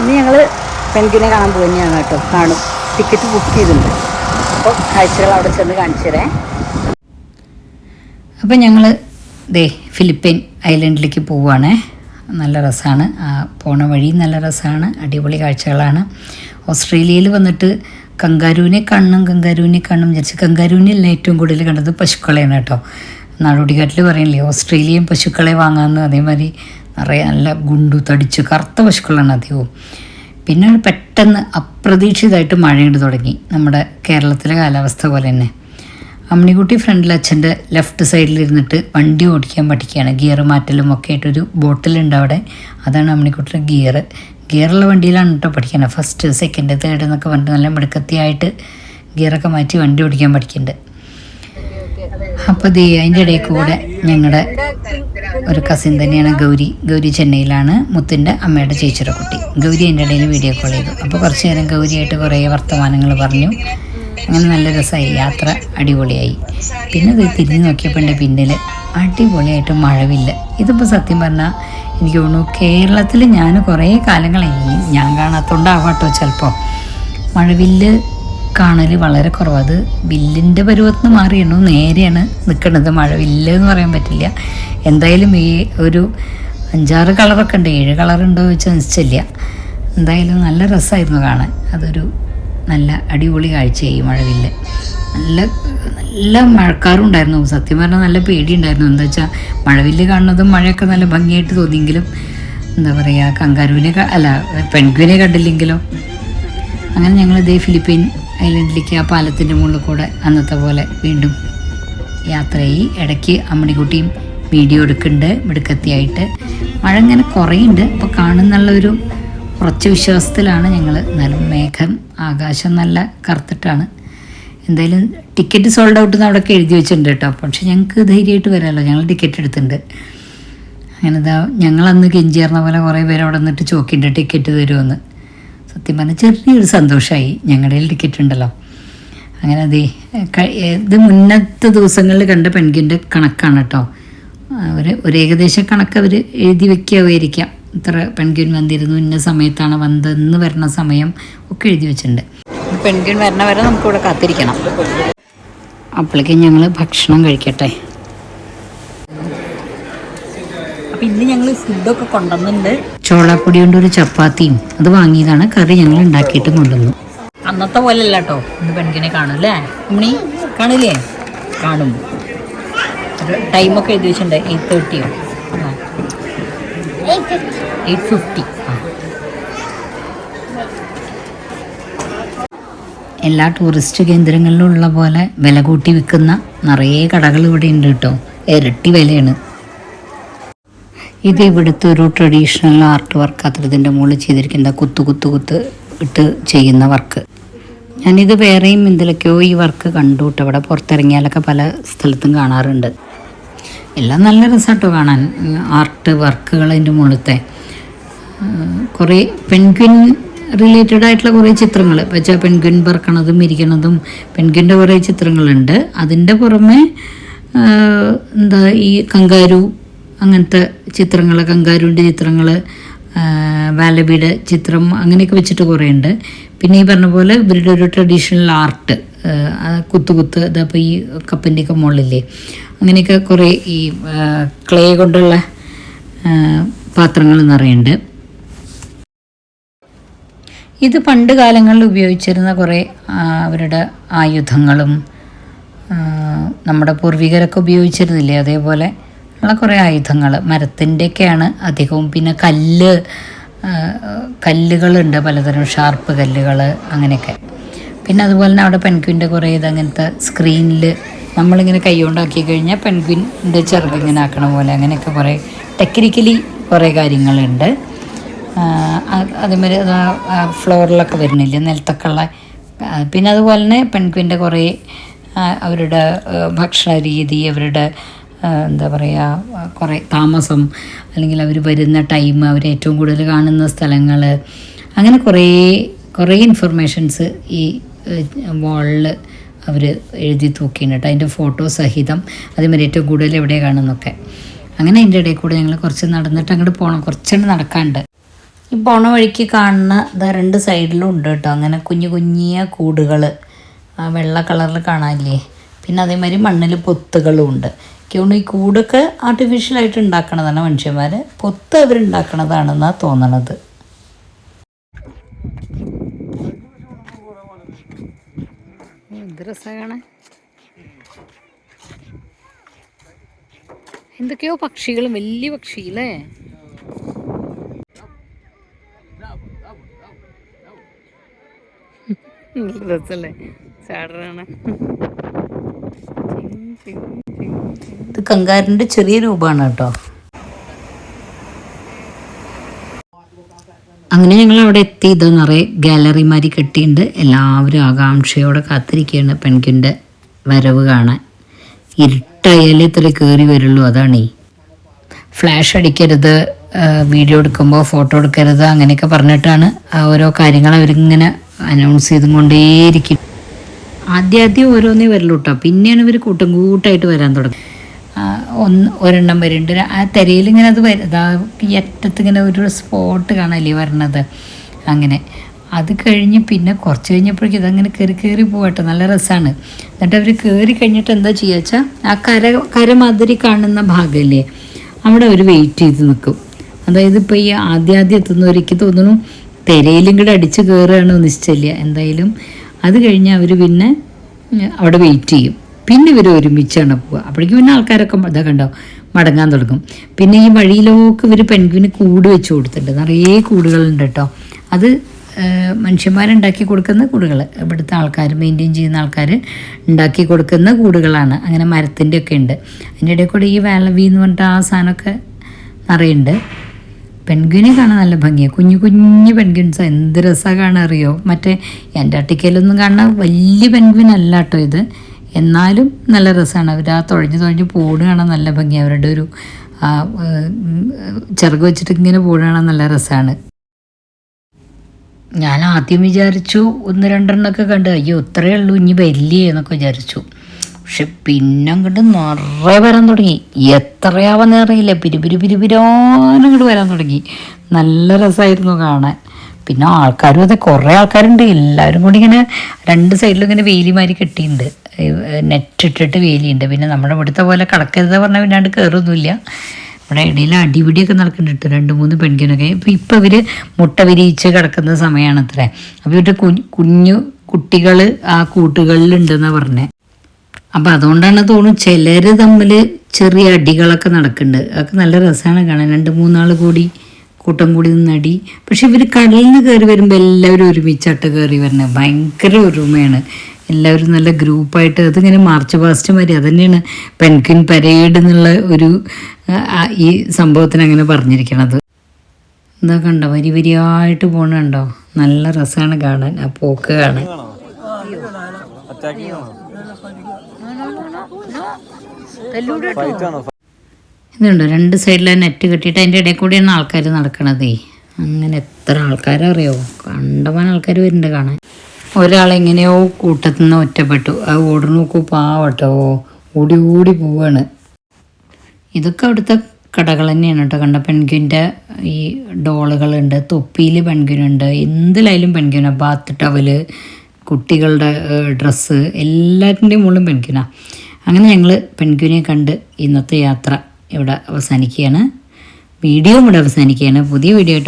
ഇനി ഞങ്ങൾ പെൻഗിനെ കാണാൻ പോകുന്നതാണ് കേട്ടോ. കാണും. ടിക്കറ്റ് ബുക്ക് ചെയ്തിട്ടുണ്ട്. അപ്പോൾ കാഴ്ചകൾ അവിടെ ചെന്ന് കാണിച്ചു തരാം. അപ്പം ഞങ്ങൾ ദേ ഫിലിപ്പൈൻ ഐലൻഡിലേക്ക് പോവുകയാണേ. നല്ല രസമാണ് പോണ വഴി നല്ല രസമാണ് അടിപൊളി കാഴ്ചകളാണ്. ഓസ്ട്രേലിയയിൽ വന്നിട്ട് കങ്കാരൂവിനെ കണ്ണും കങ്കാരൂവിനെ കണ്ണും വിചാരിച്ച് കങ്കാരൂവിനല്ല ഏറ്റവും കൂടുതൽ കണ്ടത് പശുക്കളെയാണ് കേട്ടോ. നാടോടിക്കാട്ടിൽ പറയില്ലേ ഓസ്ട്രേലിയൻ പശുക്കളെ വാങ്ങാമെന്ന് അതേമാതിരി നിറയെ നല്ല ഗുണ്ടു തടിച്ച് കറുത്ത പശുക്കളാണ് അധികവും. പിന്നെ പെട്ടെന്ന് അപ്രതീക്ഷിതമായിട്ട് മഴയുണ്ട് തുടങ്ങി. നമ്മുടെ കേരളത്തിലെ കാലാവസ്ഥ പോലെ തന്നെ. അമ്മിണിക്കുട്ടി ഫ്രണ്ടിൽ അച്ഛന്റെ ലെഫ്റ്റ് സൈഡിൽ ഇരുന്നിട്ട് വണ്ടി ഓടിക്കാൻ പഠിക്കുകയാണ് ഗിയർ മാറ്റലും ഒക്കെ ആയിട്ടൊരു ബോട്ടിലുണ്ട് അവിടെ. അതാണ് അമ്മിണിക്കുട്ടിയുടെ ഗിയർ. ഗിയറുള്ള വണ്ടിയിലാണ് കേട്ടോ പഠിക്കുന്നത്. ഫസ്റ്റ് സെക്കൻഡ് തേർഡ് എന്നൊക്കെ പറഞ്ഞിട്ട് നല്ല മിടുക്കത്തിയായിട്ട് ഗിയറൊക്കെ മാറ്റി വണ്ടി ഓടിക്കാൻ പഠിക്കുന്നുണ്ട്. അപ്പോൾ ദേ അതിന്റെ ഇടയിൽ കൂടെ ഞങ്ങളുടെ ഒരു കസിൻ തന്നെയാണ് ഗൗരി. ഗൗരി ചെന്നൈയിലാണ് മുത്തിന്റെ അമ്മയുടെ ചേച്ചിയുടെ കുട്ടി. ഗൗരി എന്റെ ഇടയിൽ വീഡിയോ കോൾ ചെയ്തു. അപ്പോൾ കുറച്ച് നേരം ഗൗരിയായിട്ട് കുറേ വർത്തമാനങ്ങൾ പറഞ്ഞു. അങ്ങനെ നല്ല രസമായി. യാത്ര അടിപൊളിയായി. പിന്നെ ഇത് തിരിഞ്ഞു നോക്കിയപ്പോൾ എന്റെ പിന്നിൽ അടിപൊളിയായിട്ട് മഴവില്ല. ഇതിപ്പോൾ സത്യം പറഞ്ഞാൽ എനിക്ക് തോന്നുന്നു കേരളത്തിൽ ഞാൻ കുറേ കാലങ്ങളായി. ഞാൻ കാണാത്തോണ്ടാവാട്ടോ ചിലപ്പോൾ മഴവില്ല് കാണൽ വളരെ കുറവാണ് അത് വില്ലിന്റെ പരുവത്തിന് മാറിയാണ് നേരെയാണ് നിൽക്കുന്നത് മഴ വില്ല എന്ന് പറയാൻ പറ്റില്ല. എന്തായാലും ഈ ഒരു അഞ്ചാറ് കളറൊക്കെ ഉണ്ട്. ഏഴ് കളറുണ്ടോ വെച്ചാൽ നിശ്ചയില്ല. എന്തായാലും നല്ല രസമായിരുന്നു കാണാൻ. അതൊരു നല്ല അടിപൊളി കാഴ്ചയായി മഴവില്ല് നല്ല നല്ല മഴക്കാറുണ്ടായിരുന്നു സത്യം പറഞ്ഞാൽ നല്ല പേടിയുണ്ടായിരുന്നു. എന്താ വെച്ചാൽ മഴവില്ല് കാണുന്നതും മഴയൊക്കെ നല്ല ഭംഗിയായിട്ട് തോന്നിയെങ്കിലും എന്താ പറയുക കങ്കാരുവിനെ അല്ല പെൺകുവിനെ കണ്ടില്ലെങ്കിലോ അങ്ങനെ ഞങ്ങൾ ഇതേ ഫിലിപ്പീൻ ഐലൻഡിലേക്ക് ആ പാലത്തിന്റെ മുകളിൽ കൂടെ അന്നത്തെ പോലെ വീണ്ടും യാത്രയായി. ഇടയ്ക്ക് അമ്മണിക്കുട്ടിയും വീഡിയോ എടുക്കുന്നുണ്ട് മിടുക്കത്തിയായിട്ട്. മഴ ഇങ്ങനെ കുറയുണ്ട് അപ്പോൾ കാണുന്നുള്ളൊരു ഉറച്ച വിശ്വാസത്തിലാണ് ഞങ്ങൾ എന്നാലും മേഘം ആകാശം നല്ല കറുത്തിട്ടാണ്. എന്തായാലും ടിക്കറ്റ് സോൾഡ് ഔട്ട് എന്ന് അവിടെയൊക്കെ എഴുതി വെച്ചിട്ടുണ്ട് കേട്ടോ. പക്ഷെ ഞങ്ങൾക്ക് ധൈര്യമായിട്ട് വരാമല്ലോ ഞങ്ങൾ ടിക്കറ്റ് എടുത്തിട്ടുണ്ട്. അങ്ങനെ ഇതാ ഞങ്ങളന്ന് കെഞ്ചേർന്ന പോലെ കുറേ പേര് അവിടെ നിന്നിട്ട് ചോക്കിന്റെ ടിക്കറ്റ് തരുമെന്ന്. സത്യം പറഞ്ഞാൽ ചെറിയൊരു സന്തോഷമായി ഞങ്ങളുടെ കയ്യിൽ ടിക്കറ്റ് ഉണ്ടല്ലോ. അങ്ങനെ അതെ ഇത് മുന്നത്തെ ദിവസങ്ങളിൽ കണ്ട പെൺകിന്റെ കണക്കാണ് കേട്ടോ അവർ ഒരു ഏകദേശ കണക്ക് അവർ എഴുതി വെക്കാവുമായിരിക്കാം. ഇത്ര പെൺകിൻ വന്നിരുന്നു ഇന്ന സമയത്താണ് വന്നതെന്ന് വരണ സമയം ഒക്കെ എഴുതി വെച്ചിട്ടുണ്ട്. പെൺകിൻ വരണ വരെ നമുക്കിവിടെ കാത്തിരിക്കണം. അപ്പോഴേക്കും ഞങ്ങൾ ഭക്ഷണം കഴിക്കട്ടെ. അപ്പം ഇന്ന് ഞങ്ങൾ ഫുഡൊക്കെ കൊണ്ടുവന്നിട്ടുണ്ട്. ചോളാപ്പൊടി കൊണ്ട് ഒരു ചപ്പാത്തിയും അത് വാങ്ങിയതാണ്. കറി ഞങ്ങൾ ഉണ്ടാക്കിയിട്ട് കൊണ്ടുവന്നു. അന്നത്തെ പോലെ അല്ല കേട്ടോ ഇന്ന് പെൺകിനെ കാണും അല്ലേ? ഉമ്മണി കാണില്ലേ? കാണും. ടൈമൊക്കെ എഴുതി വെച്ചിട്ടുണ്ട് എയ്റ്റ് തേർട്ടിയോ എയ്റ്റ് ഫിഫ്റ്റി എല്ലാ ടൂറിസ്റ്റ് കേന്ദ്രങ്ങളിലും ഉള്ള പോലെ വില കൂട്ടി വിൽക്കുന്ന നിറയെ കടകൾ ഇവിടെ ഉണ്ട് കേട്ടോ ഇരട്ടി വിലയാണ്. ഇത് ഇവിടുത്തെ ഒരു ട്രഡീഷണൽ ആർട്ട് വർക്ക് അത്രത്തിന്റെ മുകളിൽ ചെയ്തിരിക്കുന്ന കുത്തു കുത്തു കുത്ത് ഇട്ട് ചെയ്യുന്ന വർക്ക് ഞാനിത് വേറെയും എന്തിലൊക്കെയോ ഈ വർക്ക് കണ്ടു കേട്ടോ. ഇവിടെ പുറത്തിറങ്ങിയാലൊക്കെ പല സ്ഥലത്തും കാണാറുണ്ട്. എല്ലാം നല്ല രസമാട്ടോ കാണാൻ. ആർട്ട് വർക്കുകൾ അതിന്റെ മുകളിലത്തെ. കുറേ പെൻഗ്വിൻ റിലേറ്റഡ് ആയിട്ടുള്ള കുറേ ചിത്രങ്ങൾ. വെച്ചാൽ പെൻഗ്വിൻ പറക്കണതും ഇരിക്കണതും പെൻഗ്വിന്റെ കുറേ ചിത്രങ്ങളുണ്ട്. അതിന്റെ പുറമെ എന്താ ഈ കങ്കാരു അങ്ങനത്തെ ചിത്രങ്ങൾ കങ്കാരുവിന്റെ ചിത്രങ്ങൾ വാലബിയുടെ ചിത്രം അങ്ങനെയൊക്കെ വെച്ചിട്ട് കുറേ ഉണ്ട് പിന്നെ ഈ പറഞ്ഞ പോലെ ഇവരുടെ ഒരു ട്രഡീഷണൽ ആർട്ട് കുത്തു കുത്ത് ഇതപ്പോൾ ഈ കപ്പന്റെയൊക്കെ മുകളിലേ അങ്ങനെയൊക്കെ കുറേ ഈ ക്ലേ കൊണ്ടുള്ള പാത്രങ്ങൾ നിറയുണ്ട്. ഇത് പണ്ട് കാലങ്ങളിൽ ഉപയോഗിച്ചിരുന്ന കുറേ അവരുടെ ആയുധങ്ങളും നമ്മുടെ പൂർവികരൊക്കെ ഉപയോഗിച്ചിരുന്നില്ലേ അതേപോലെ ഉള്ള കുറേ ആയുധങ്ങൾ മരത്തിന്റെയൊക്കെയാണ് അധികവും. പിന്നെ കല്ല് കല്ലുകളുണ്ട് പലതരം ഷാർപ്പ് കല്ലുകൾ അങ്ങനെയൊക്കെ. പിന്നെ അതുപോലെ തന്നെ അവിടെ പെൻക്വിന്റെ കുറേ ഇത് അങ്ങനത്തെ സ്ക്രീനിൽ നമ്മളിങ്ങനെ കൈകൊണ്ടാക്കി കഴിഞ്ഞാൽ പെൻക്വിന്റെ ചിറക് ഇങ്ങനെ ആക്കണ പോലെ അങ്ങനെയൊക്കെ കുറേ ടെക്നിക്കലി കുറേ കാര്യങ്ങളുണ്ട്. അതേമാതിരി അത് ഫ്ലോറിലൊക്കെ വരുന്നില്ല നിലത്തൊക്കെയുള്ള പിന്നെ അതുപോലെ തന്നെ പെൺകുവിന്റെ കുറേ അവരുടെ ഭക്ഷണ രീതി അവരുടെ എന്താ പറയുക കുറേ താമസം അല്ലെങ്കിൽ അവർ വരുന്ന ടൈം അവർ ഏറ്റവും കൂടുതൽ കാണുന്ന സ്ഥലങ്ങൾ അങ്ങനെ കുറേ കുറേ ഇൻഫർമേഷൻസ് ഈ വാളിൽ അവർ എഴുതി തൂക്കിയിട്ടുണ്ട് അതിന്റെ ഫോട്ടോ സഹിതം അതേമാതിരി ഏറ്റവും കൂടുതൽ എവിടെ കാണുന്നൊക്കെ അങ്ങനെ അതിന്റെ ഇടയിൽ കൂടെ ഞങ്ങൾ കുറച്ച് നടന്നിട്ട് അങ്ങോട്ട് പോകണം കുറച്ചുകൊണ്ട് നടക്കാണ്ട്. ഈ പോണ വഴിക്ക് കാണുന്ന ഇതാ രണ്ട് സൈഡിലും ഉണ്ട് കേട്ടോ. അങ്ങനെ കുഞ്ഞു കുഞ്ഞിയ കൂടുകൾ ആ വെള്ള കളറിൽ കാണാനില്ലേ? പിന്നെ അതേമാതിരി മണ്ണിൽ പൊത്തുകളും ഉണ്ട്. എനിക്കൊന്ന് ഈ കൂടൊക്കെ ആർട്ടിഫിഷ്യലായിട്ട് ഉണ്ടാക്കണതാണ് മനുഷ്യന്മാർ പൊത്ത് അവരുണ്ടാക്കണതാണെന്നാണ് തോന്നണത്. എന്തൊക്കെയോ പക്ഷികളും വലിയ പക്ഷികളേ. രസല്ലേ. ചാടറാണ്. ഇത് കങ്കാരന്റെ ചെറിയ രൂപമാണ് കേട്ടോ. അങ്ങനെ ഞങ്ങൾ അവിടെ എത്തി. ഇത് നിറയെ ഗാലറിമാരി കെട്ടിയിട്ടുണ്ട്. എല്ലാവരും ആകാംക്ഷയോടെ കാത്തിരിക്കുകയാണ് പെൺകിന്റെ വരവ് കാണാൻ. ഇരുട്ടായാലേ ഇത്ര കയറി വരുള്ളൂ അതാണേ. ഫ്ലാഷ് അടിക്കരുത് വീഡിയോ എടുക്കുമ്പോൾ ഫോട്ടോ എടുക്കരുത് അങ്ങനെയൊക്കെ പറഞ്ഞിട്ടാണ് ഓരോ കാര്യങ്ങൾ അവരിങ്ങനെ അനൗൺസ് ചെയ്തും കൊണ്ടേയിരിക്കും ആദ്യം ആദ്യം ഓരോന്നേ വരുള്ളൂ കേട്ടോ പിന്നെയാണ് ഇവർ കൂട്ടം കൂട്ടായിട്ട് വരാൻ തുടങ്ങി. ഒന്ന് ഒരെണ്ണം വരുന്നുണ്ട് ആ തിരയിൽ ഇങ്ങനെ അത് വരും ഇതാ ഈ അറ്റത്ത് ഇങ്ങനെ ഒരു സ്പോട്ട് കാണല്ലേ വരണത്? അങ്ങനെ. അത് കഴിഞ്ഞ് പിന്നെ കുറച്ച് കഴിഞ്ഞപ്പോഴേക്കും ഇതങ്ങനെ കയറി കയറി പോകട്ടെ നല്ല രസമാണ് എന്നിട്ട് അവർ കയറി കഴിഞ്ഞിട്ട് എന്താ ചെയ്യുക വെച്ചാൽ ആ കര കരമാതിരി കാണുന്ന ഭാഗമല്ലേ അവിടെ അവർ വെയിറ്റ് ചെയ്ത് നിൽക്കും അതായത് ഇപ്പോൾ ഈ ആദ്യം ആദ്യം എത്തുന്നവർക്ക് തോന്നുന്നു തിരയിലും കൂടെ അടിച്ച് കയറുകയാണോ നിശ്ചയില്ല. എന്തായാലും അത് കഴിഞ്ഞ് അവർ പിന്നെ അവിടെ വെയിറ്റ് ചെയ്യും. പിന്നെ ഇവർ ഒരുമിച്ചാണ് പോവുക. അപ്പോഴേക്കും പിന്നെ ആൾക്കാരൊക്കെ ഇതാ കണ്ടോ മടങ്ങാൻ തുടങ്ങും. പിന്നെ ഈ വഴിയിലൊക്കെ ഇവർ പെൻഗ്വിന് കൂട് വെച്ച് കൊടുത്തിട്ടുണ്ട്. നിറയെ കൂടുകളുണ്ട് കേട്ടോ. അത് മനുഷ്യന്മാരുണ്ടാക്കി കൊടുക്കുന്ന കൂടുകൾ ഇവിടുത്തെ ആൾക്കാർ മെയിന്റെയിൻ ചെയ്യുന്ന ആൾക്കാർ ഉണ്ടാക്കി കൊടുക്കുന്ന കൂടുകളാണ്. അങ്ങനെ മരത്തിന്റെ ഒക്കെ ഉണ്ട്. അതിന്റെ ഇടയിൽ കൂടെ ഈ വേലവി എന്ന് പറഞ്ഞിട്ട് ആ സാധനമൊക്കെ നിറയുണ്ട് പെൻഗ്വിനെ കാണാൻ നല്ല ഭംഗിയാണ് കുഞ്ഞു കുഞ്ഞു പെൻഗ്വിൻസ് എന്ത് രസമാണ് കാണാൻ അറിയോ മറ്റേ അന്റാർട്ടിക്കയിലൊന്നും കാണാൻ വലിയ പെൺകുനല്ല കേട്ടോ ഇത്. എന്നാലും നല്ല രസമാണ് അവർ ആ തുഴഞ്ഞ് തുഴഞ്ഞ് പോട് കാണാൻ നല്ല ഭംഗിയാണ് അവരുടെ ഒരു ചിറക് വെച്ചിട്ട് ഇങ്ങനെ പോട് കാണാൻ നല്ല രസമാണ് ഞാൻ ആദ്യം വിചാരിച്ചു ഒന്ന് രണ്ടെണ്ണമൊക്കെ കണ്ട് അയ്യോ ഇത്രയേ ഉള്ളൂ ഇനി വലിയ എന്നൊക്കെ വിചാരിച്ചു. പക്ഷെ പിന്നെ അങ്ങോട്ട് നിറയെ വരാൻ തുടങ്ങി. എത്രയാവാന്ന് അറിയില്ല പിരിപിരി പിരിപിരാനും ഇങ്ങോട്ട് വരാൻ തുടങ്ങി. നല്ല രസമായിരുന്നു കാണാൻ. പിന്നെ ആൾക്കാരും അതെ കുറേ ആൾക്കാരുണ്ട്. എല്ലാവരും കൂടി ഇങ്ങനെ രണ്ട് സൈഡിലും ഇങ്ങനെ വേലിമാരി കെട്ടിയിട്ടുണ്ട് നെറ്റ് ഇട്ടിട്ട് വേലിയുണ്ട്. പിന്നെ നമ്മുടെ ഇവിടുത്തെ പോലെ കടക്കരുത് പറഞ്ഞാൽ പിന്നാണ്ട് കയറൊന്നുമില്ല ഇവിടെ ഇടയിൽ അടിപിടിയൊക്കെ നടക്കുന്നുണ്ട് രണ്ട് മൂന്ന് പെൺകിനൊക്കെ ഇപ്പം ഇപ്പം ഇവർ മുട്ട വിരിയിച്ച് കിടക്കുന്ന സമയമാണ് അത്രേ അപ്പോൾ ഇവരുടെ കുഞ്ഞു കുട്ടികൾ ആ കൂട്ടുകളിലുണ്ടെന്നാണ് പറഞ്ഞത് അപ്പം അതുകൊണ്ടാണ് തോന്നുന്നു ചിലർ തമ്മിൽ ചെറിയ അടികളൊക്കെ നടക്കുന്നുണ്ട്. അതൊക്കെ നല്ല രസമാണ് കാണാൻ. രണ്ട് മൂന്നാൾ കൂടി കൂട്ടം കൂടി നിന്നടി. പക്ഷെ ഇവർ കടലിൽ നിന്ന് കയറി വരുമ്പോൾ എല്ലാവരും ഒരുമിച്ചട്ട് കയറി വരണത് ഭയങ്കര ഒരുമയാണ്. എല്ലാവരും നല്ല ഗ്രൂപ്പായിട്ട് അതിങ്ങനെ മാർച്ച് പാസ്റ്റ് മാതിരി. തന്നെയാണ് പെൻക്വിൻ പരേഡ് എന്നുള്ള ഒരു ഈ സംഭവത്തിന് അങ്ങനെ പറഞ്ഞിരിക്കണത്. എന്താ കണ്ടോ വരി വരിയായിട്ട് പോണുണ്ടോ? നല്ല രസമാണ് കാണാൻ. ആ പോക്ക് കാണാൻ. ഇതുണ്ട്? രണ്ട് സൈഡിലെ നെറ്റ് കെട്ടിയിട്ട് അതിന്റെ ഇടയിൽ കൂടിയാണ് ആൾക്കാർ നടക്കണതേ. അങ്ങനെ എത്ര ആൾക്കാരറിയോ? കണ്ടമാൻ ആൾക്കാർ വരുന്നുണ്ട് കാണാൻ. ഒരാളെങ്ങനെയോ കൂട്ടത്തിൽ നിന്ന് ഒറ്റപ്പെട്ടു. ആ ഓടി നോക്കൂ പാവട്ടോ. ഓടി ഓടി പോവാണ്. ഇതൊക്കെ അവിടുത്തെ കടകൾ തന്നെയാണ് കേട്ടോ. കണ്ട പെൺഗ്വിന്റെ ഈ ഡോളുകളുണ്ട് തൊപ്പിയിൽ പെൺകുനുണ്ട് എന്തിലായാലും പെൺകുന ബാത്ത് ടവൽ കുട്ടികളുടെ ഡ്രസ്സ് എല്ലാറ്റിന്റെയും മുകളിലും പെൺഗ്വിന. അങ്ങനെ ഞങ്ങൾ പെൺകുവിനെ കണ്ട് ഇന്നത്തെ യാത്ര ഇവിടെ അവസാനിക്കുകയാണ്. വീഡിയോ ഇവിടെ അവസാനിക്കുകയാണ്. പുതിയ വീഡിയോ